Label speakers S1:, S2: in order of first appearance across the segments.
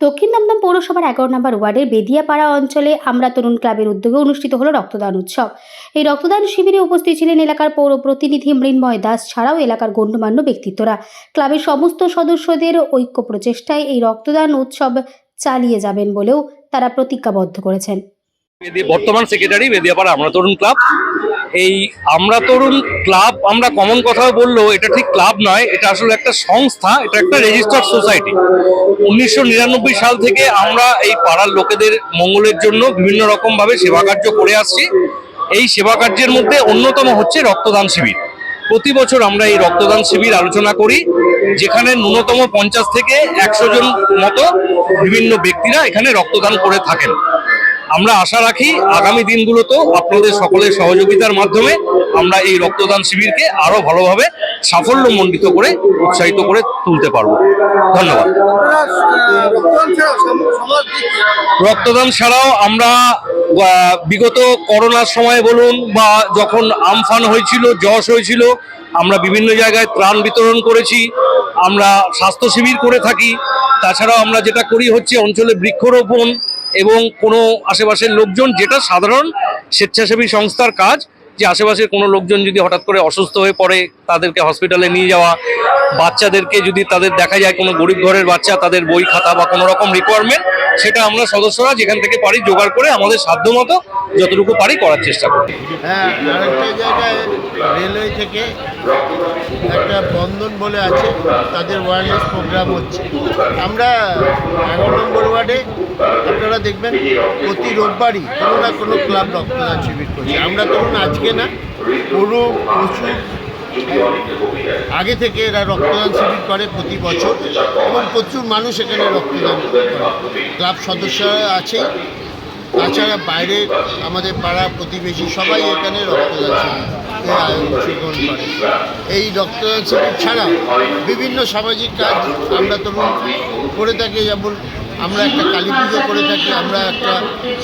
S1: দক্ষিণ দমদম পৌরসভার এগারো নম্বর ওয়ার্ডের বেদিয়াপাড়া অঞ্চলে আমরা তরুণ ক্লাবের উদ্যোগে অনুষ্ঠিত হলো রক্তদান উৎসব। এই রক্তদান শিবিরে উপস্থিত ছিলেন এলাকার পৌর প্রতিনিধি মৃন্ময় দাস ছাড়াও এলাকার গণ্যমান্য ব্যক্তিত্বরা। ক্লাবের সমস্ত সদস্যদের ঐক্য প্রচেষ্টায় এই রক্তদান উৎসব চালিয়ে যাবেন বলেও তারা প্রতিজ্ঞাবদ্ধ করেছেন।
S2: বর্তমান সেক্রেটারি বেদিয়াপাড়া আমরা তরুণ ক্লাব এই আমরা তরুণ ক্লাব আমরা কমন কথা বললেও এটা ঠিক ক্লাব নয়, এটা আসলে একটা সংস্থা, এটা একটা রেজিস্টার্ড সোসাইটি উনিশশো নিরানব্বই সাল থেকে আমরা এই পাড়ার লোকেদের মঙ্গলের জন্য বিভিন্ন রকম ভাবে সেবা কার্য করে আসছি। এই সেবা কার্যের মধ্যে অন্যতম হচ্ছে রক্তদান শিবির। প্রতি বছর আমরা এই রক্তদান শিবির আলোচনা করি, যেখানে ন্যূনতম পঞ্চাশ থেকে একশো জন মতো বিভিন্ন ব্যক্তিরা এখানে রক্তদান করে থাকেন। আমরা আশা রাখি আগামী দিনগুলোতেও আপনাদের সকলের সহযোগিতার মাধ্যমে আমরা এই রক্তদান শিবিরকে আরও ভালোভাবে সাফল্যমণ্ডিত করে, উৎসাহিত করে তুলতে পারব। ধন্যবাদ। রক্তদান ছাড়াও আমরা বিগত করোনার সময় বলুন বা যখন আমফান হয়েছিল, যশ হয়েছিল, আমরা বিভিন্ন জায়গায় ত্রাণ বিতরণ করেছি, আমরা স্বাস্থ্য শিবির করে থাকি। তাছাড়াও আমরা যেটা করি হচ্ছে অঞ্চলে বৃক্ষরোপণ এবং কোনো আশেপাশের লোকজন যেটা সাধারণ স্বেচ্ছাসেবী সংস্থার কাজ, যে আশেপাশের কোনো লোকজন যদি হঠাৎ করে অসুস্থ হয়ে পড়ে, তাদেরকে হসপিটালে নিয়ে যাওয়া, বাচ্চাদেরকে যদি তাদের দেখা যায় কোনো গরিব ঘরের বাচ্চা, তাদের বই খাতা বা কোনো রকম রিকোয়ারমেন্ট সেটা আমরা সদস্যরা যেখান থেকে পারি জোগাড় করে আমাদের সাধ্যমতো যতটুকু পারি করার চেষ্টা করি।
S3: হ্যাঁ আরেকটা জায়গায় রেলওয়ে থেকে একটা বন্ধন বলে আছে, তাদের ওয়ারলেস প্রোগ্রাম হচ্ছে। আমরা এগারো নম্বর ওয়ার্ডে, আপনারা দেখবেন প্রতি রোববারই কোনো না কোনো ক্লাব রক্তদান শিবির করছে। আমরা ধরুন আজকে না কোনো প্রচুর আগে থেকে এরা রক্তদান শিবির করে প্রতি বছর, এবং প্রচুর মানুষ এখানে রক্তদান করে। ক্লাব সদস্যরা আছেই। তাছাড়া বাইরে আমাদের পাড়া প্রতিবেশী সবাই এখানে রক্তদান শিবিরে অংশগ্রহণ করে। এই রক্তদান শিবির ছাড়াও বিভিন্ন সামাজিক কাজ আমরা তরুণ করে থাকি, যেমন আমরা একটা কালী পুজো করে থাকি, আমরা একটা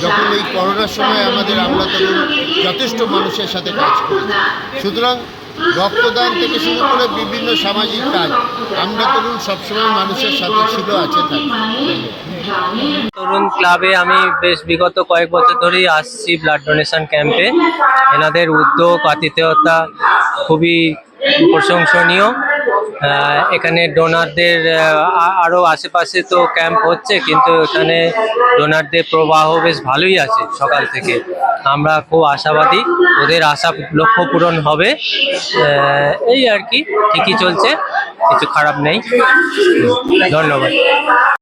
S3: যখন এই করোনার সময় আমাদের আমরা তরুণ যথেষ্ট মানুষের সাথে কাজ করি সুতরাং রক্তদান থেকে শুরু করে বিভিন্ন সামাজিক কাজ। আমরা তরুণ সবসময় মানুষের সাথে ছিল, আছে
S4: তরুণ ক্লাবে আমি বেশ বিগত কয়েক বছর ধরেই আসছি ব্লাড ডোনেশন ক্যাম্পে। এনাদের উদ্যোগ, আতিথেয়তা খুবই প্রশংসনীয়। এখানে ডোনারদের আরও আশেপাশে তো ক্যাম্প হচ্ছে, কিন্তু এখানে ডোনারদের প্রবাহ বেশ ভালোই আছে সকাল থেকে। আমরা খুব আশাবাদী, ওদের আশা লক্ষ্য পূরণ হবে। এই আর কি, ঠিকই চলছে, কিছু খারাপ নেই। ধন্যবাদ।